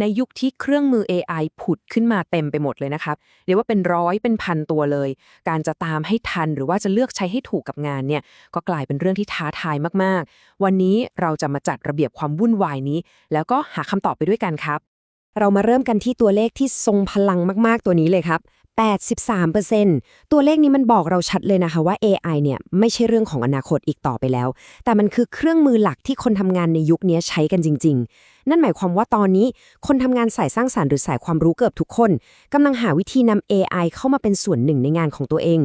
ในยุคที่เครื่องมือ AI ผุดขึ้นมาเต็มไปหมดเลยนะครับเรียกว่าเป็นร้อยเป็นพันตัวเลย การจะตามให้ทันหรือว่าจะเลือกใช้ให้ถูกกับงานเนี่ยก็กลายเป็นเรื่องที่ท้าทายมากๆ วันนี้เราจะมาจัดระเบียบความวุ่นวายนี้ แล้วก็หาคำตอบไปด้วยกันครับ เรามาเริ่มกันที่ตัวเลขที่ทรงพลังมากๆตัวนี้เลยครับ 83%ตัวเลขนี้มันบอกเราชัดเลยนะคะว่า AI เนี่ยไม่ใช่เรื่องของอนาคตอีกต่อไปแล้ว แต่มันคือเครื่องมือหลักที่คนทำงานในยุคนี้ใช้กันจริง ๆ นั่นหมายความว่าตอนนี้คนทำงานสายสร้างสารรค์หรือสายความรู้เกือบทุกคนกำลังหาวิธีนำ AI เข้ามาเป็นส่วนหนึ่งในงานของตัวเอง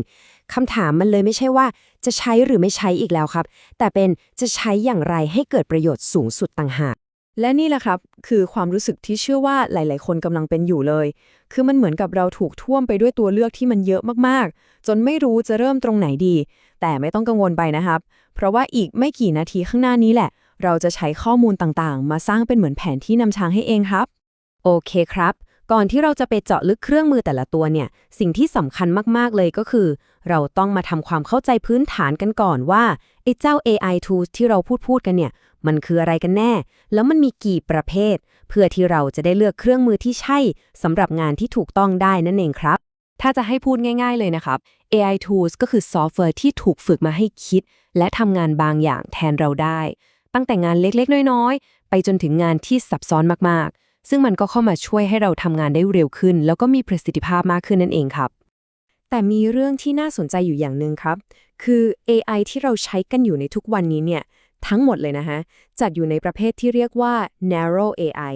คำถามมันเลยไม่ใช่ว่าจะใช้หรือไม่ใช้อีกแล้วครับ แต่เป็นจะใช้อย่างไรให้เกิดประโยชน์สูงสุดต่างหาก และนี่แหละครับ คือความรู้สึกที่เชื่อว่าหลาย ๆ คนกำลังเป็นอยู่เลย คือมันเหมือนกับเราถูกท่วมไปด้วยตัวเลือกที่มันเยอะมาก ๆ จนไม่รู้จะเริ่มตรงไหนดี แต่ไม่ต้องกังวลไปนะครับ เพราะว่าอีกไม่กี่นาทีข้างหน้านี้แหละ เราจะใช้ข้อมูลต่าง ๆ มาสร้างเป็นเหมือนแผนที่นำทางให้เองครับ โอเคครับ ก่อนที่เราจะไปเจาะลึกเครื่องมือแต่ละตัวเนี่ย สิ่งที่สำคัญมาก ๆ เลยก็คือ เราต้องมาทำความเข้าใจพื้นฐานกันก่อนว่าไอ้เจ้า AI tools ที่เราพูดพูดกันเนี่ย มันคืออะไรกันแน่ แล้วมันมีกี่ประเภท เพื่อที่เราจะได้เลือกเครื่องมือที่ใช่สำหรับงานที่ถูกต้องได้นั่นเองครับ ถ้าจะให้พูดง่าย ๆ เลยนะครับ AI tools ก็คือซอฟต์แวร์ที่ถูกฝึกมาให้คิด และทำงานบางอย่างแทนเราได้ ตั้งแต่งานเล็กๆ น้อยๆ ไปจนถึงงานที่ซับซ้อนมากๆ ซึ่งมันก็เข้ามาช่วยให้เราทำงานได้เร็วขึ้น แล้วก็มีประสิทธิภาพมากขึ้นนั่นเองครับแต่มีเรื่องที่น่าสนใจอยู่อย่างหนึ่งครับ คือ AI ที่เราใช้กันอยู่ในทุกวันนี้เนี่ย ทั้งหมดเลยนะฮะจัดอยู่ในประเภทที่เรียกว่า narrow AI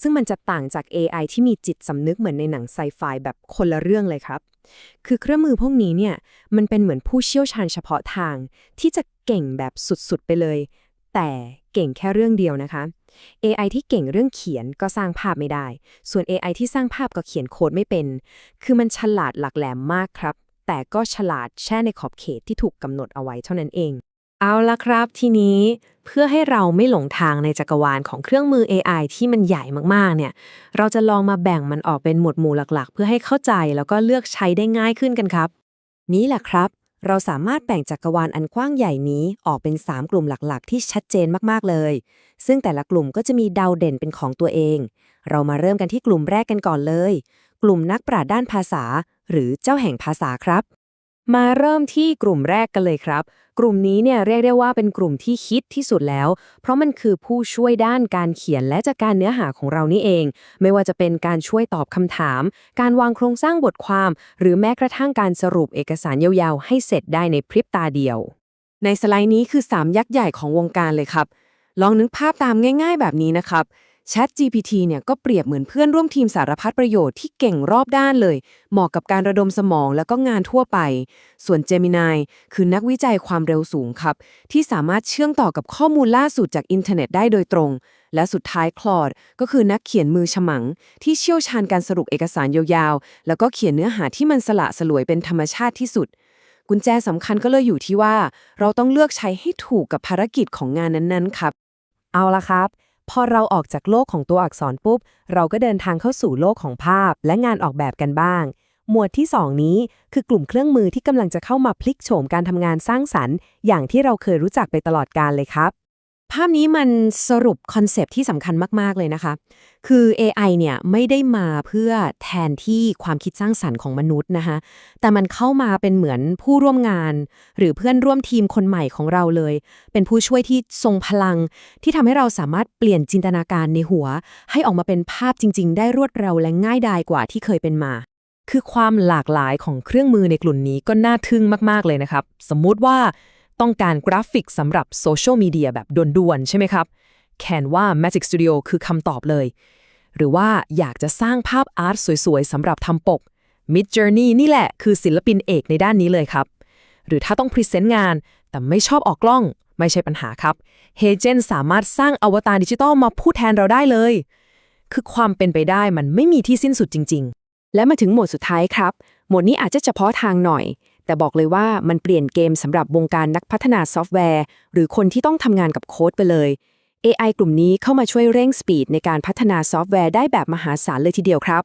ซึ่งมันจะต่างจาก AI ที่มีจิตสำนึกเหมือนในหนังไซไฟแบบคนละเรื่องเลยครับ คือเครื่องมือพวกนี้เนี่ย มันเป็นเหมือนผู้เชี่ยวชาญเฉพาะทาง ที่จะเก่งแบบสุดๆไปเลย แต่เก่งแค่เรื่องเดียวนะคะ AI ที่เก่งเรื่องเขียนก็สร้างภาพไม่ได้ ส่วน AI ที่สร้างภาพก็เขียนโค้ดไม่เป็น คือมันฉลาดหลักแหลมมากครับ แต่ก็ฉลาดแช่ในขอบเขตที่ถูกกำหนดเอาไว้เท่านั้นเอง เอาละครับทีนี้เพื่อให้เราไม่หลงทางในจักรวาลของเครื่องมือ AI ที่มันใหญ่มากๆ เนี่ย เราจะลองมาแบ่งมันออกเป็นหมวดหมู่หลักๆ เพื่อให้เข้าใจแล้วก็เลือกใช้ได้ง่ายขึ้นกันครับ นี้แหละครับ เราสามารถแบ่งจักรวาลอันกว้างใหญ่นี้ออกเป็น 3 กลุ่มหลักๆ ที่ชัดเจนมากๆ เลย ซึ่งแต่ละกลุ่มก็จะมีดาวเด่นเป็นของตัวเอง เรามาเริ่มกันที่กลุ่มแรกกันก่อนเลย กลุ่มนักปราชญ์ด้านภาษา หรือเจ้าแห่งภาษาครับ มาเริ่มที่กลุ่มแรกกันเลยครับ กลุ่มนี้เนี่ยเรียกได้ว่าเป็นกลุ่มที่ฮิตที่สุดแล้ว เพราะมันคือผู้ช่วยด้านการเขียนและจัดการเนื้อหาของเรานี่เอง ไม่ว่าจะเป็นการช่วยตอบคำถาม การวางโครงสร้างบทความ หรือแม้กระทั่งการสรุปเอกสารยาวๆ ให้เสร็จได้ในพริบตาเดียว ในสไลด์นี้คือ 3 ยักษ์ใหญ่ของวงการเลยครับ ลองนึกภาพตามง่าย ๆ แบบนี้นะครับ Chat GPT เนี่ยก็เปรียบเหมือนเพื่อนร่วมทีมสารพัดประโยชน์ที่เก่งรอบด้านเลย เหมาะกับการระดมสมองแล้วก็งานทั่วไป ส่วน Gemini คือนักวิจัยความเร็วสูงครับ ที่สามารถเชื่อมต่อกับข้อมูลล่าสุดจากอินเทอร์เน็ตได้โดยตรง และสุดท้าย Claude ก็คือนักเขียนมือฉมัง ที่เชี่ยวชาญการสรุปเอกสารยาวๆ แล้วก็เขียนเนื้อหาที่มันสละสลวยเป็นธรรมชาติที่สุดกุญแจสำคัญก็เลยอยู่ที่ว่า เราต้องเลือกใช้ให้ถูกกับภารกิจของงานนั้นๆครับ เอาละครับ พอเราออกจากโลกของตัวอักษรปุ๊บ เราก็เดินทางเข้าสู่โลกของภาพและงานออกแบบกันบ้าง หมวดที่ 2 นี้คือกลุ่มเครื่องมือที่กำลังจะเข้ามาพลิกโฉมการทำงานสร้างสรรค์ อย่างที่เราเคยรู้จักไปตลอดการเลยครับ ภาพนี้มันสรุปคอนเซปที่สำคัญมาก ๆ เลยนะคะ คือ AI เนี่ยไม่ได้มาเพื่อแทนที่ความคิดสร้างสรรค์ของมนุษย์นะคะ แต่มันเข้ามาเป็นเหมือนผู้ร่วมงาน หรือเพื่อนร่วมทีมคนใหม่ของเราเลย เป็นผู้ช่วยที่ทรงพลัง ที่ทำให้เราสามารถเปลี่ยนจินตนาการในหัว ให้ออกมาเป็นภาพจริง ๆ ได้รวดเร็วและง่ายดายกว่าที่เคยเป็นมา คือความหลากหลายของเครื่องมือในกลุ่มนี้ก็น่าทึ่งมาก ๆ เลยนะครับ สมมุติว่า ต้องการกราฟิกสำหรับโซเชียลมีเดียแบบด่วนๆ ใช่ไหมครับ Canva Magic Studio คือคำตอบเลย หรือว่าอยากจะสร้างภาพอาร์ตสวยๆสำหรับทำปก Mid Journey นี่แหละคือศิลปินเอกในด้านนี้เลยครับ หรือถ้าต้องพรีเซนต์งาน แต่ไม่ชอบออกกล้อง ไม่ใช่ปัญหาครับ h a g e n สามารถสร้างอวตารดิจิตอลมาพูดแทนเราได้เลย คือความเป็นไปได้มันไม่มีที่สิ้นสุดจริง ๆ และมาถึงโหมดสุดท้ายครับโหมดนี้อาจจะเฉพาะทางหน่อย แต่บอกเลยว่ามันเปลี่ยนเกมสำหรับวงการนักพัฒนาซอฟต์แวร์ หรือคนที่ต้องทำงานกับโค้ดไปเลย AI กลุ่มนี้เข้ามาช่วยเร่งสปีดในการพัฒนาซอฟต์แวร์ได้แบบมหาศาลเลยทีเดียวครับ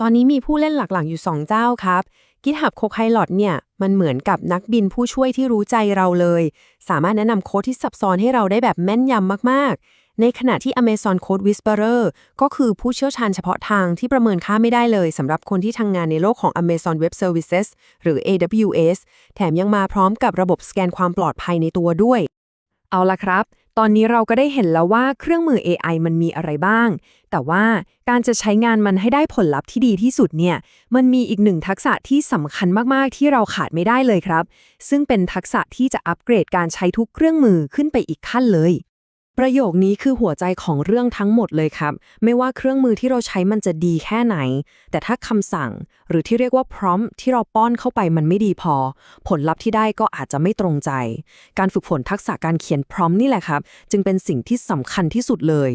ตอนนี้มีผู้เล่นหลักๆอยู่ 2 เจ้าครับ GitHub Copilot เนี่ยมันเหมือนกับนักบินผู้ช่วยที่รู้ใจเราเลย สามารถแนะนำโค้ดที่ซับซ้อนให้เราได้แบบแม่นยำมากๆ ในขณะที่ Amazon Code Whisperer ก็คือผู้เชี่ยวชาญเฉพาะทางที่ประเมินค่าไม่ได้เลยสำหรับคนที่ทำงานในโลกของ Amazon Web Services หรือ AWS แถมยังมาพร้อมกับระบบสแกนความปลอดภัยในตัวด้วย เอาละครับ ตอนนี้เราก็ได้เห็นแล้วว่าเครื่องมือ AI มันมีอะไรบ้าง แต่ว่าการจะใช้งานมันให้ได้ผลลัพธ์ที่ดีที่สุดเนี่ย มันมีอีกหนึ่งทักษะที่สำคัญมาก ๆ ที่เราขาดไม่ได้เลยครับ ซึ่งเป็นทักษะที่จะอัปเกรดการใช้ทุกเครื่องมือขึ้นไปอีกขั้นเลย ประโยคนี้คือหัวใจของเรื่องทั้งหมดเลยครับ ไม่ว่าเครื่องมือที่เราใช้มันจะดีแค่ไหน แต่ถ้าคำสั่ง หรือที่เรียกว่าพร้อมที่เราป้อนเข้าไปมันไม่ดีพอ ผลลัพธ์ที่ได้ก็อาจจะไม่ตรงใจ การฝึกฝนทักษะการเขียนพร้อมนี่แหละครับ จึงเป็นสิ่งที่สำคัญที่สุดเลย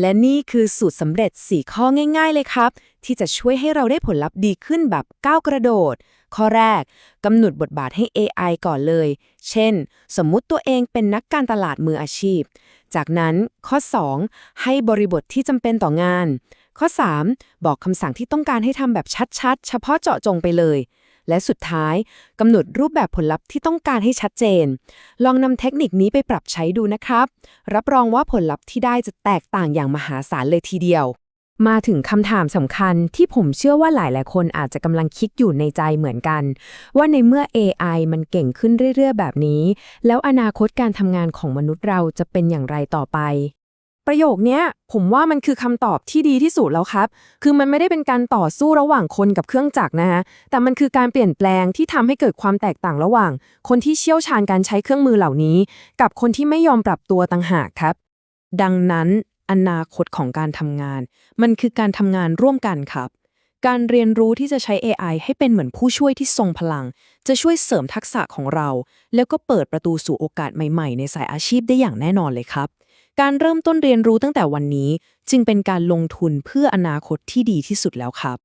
และนี่คือสูตรสำเร็จ 4 ข้อง่าย ๆ เลยครับ ที่จะช่วยให้เราได้ผลลัพธ์ดีขึ้นแบบก้าวกระโดด ข้อแรกกำหนดบทบาทให้ AI ก่อนเลย เช่น สมมุติตัวเองเป็นนักการตลาดมืออาชีพ จากนั้นข้อ 2 ให้บริบทที่จำเป็นต่องาน ข้อ 3 บอกคำสั่งที่ต้องการให้ทำแบบชัดๆ เฉพาะเจาะจงไปเลย และสุดท้ายกำหนดรูปแบบผลลัพธ์ที่ต้องการให้ชัดเจน ลองนำเทคนิคนี้ไปปรับใช้ดูนะครับ รับรองว่าผลลัพธ์ที่ได้จะแตกต่างอย่างมหาศาลเลยทีเดียว มาถึงคำถามสำคัญที่ผมเชื่อว่าหลายๆคนอาจจะกำลังคิดอยู่ในใจเหมือนกัน ว่าในเมื่อ AI มันเก่งขึ้นเรื่อยๆ แบบนี้ แล้วอนาคตการทำงานของมนุษย์เราจะเป็นอย่างไรต่อไป ประโยคเนี้ยผมว่ามันคือคำตอบที่ดีที่สุดแล้วครับ คือมันไม่ได้เป็นการต่อสู้ระหว่างคนกับเครื่องจักรนะฮะ แต่มันคือการเปลี่ยนแปลงที่ทำให้เกิดความแตกต่างระหว่าง คนที่เชี่ยวชาญการใช้เครื่องมือเหล่านี้ กับคนที่ไม่ยอมปรับตัวต่างหากครับ ดังนั้นอนาคตของการทำงาน มันคือการทำงานร่วมกันครับ การเรียนรู้ที่จะใช้ AI ให้เป็นเหมือนผู้ช่วยที่ทรงพลัง จะช่วยเสริมทักษะของเรา แล้วก็เปิดประตูสู่โอกาสใหม่ ๆ ในสายอาชีพได้อย่างแน่นอนเลยครับ การเริ่มต้นเรียนรู้ตั้งแต่วันนี้จึงเป็นการลงทุนเพื่ออนาคตที่ดีที่สุดแล้วครับ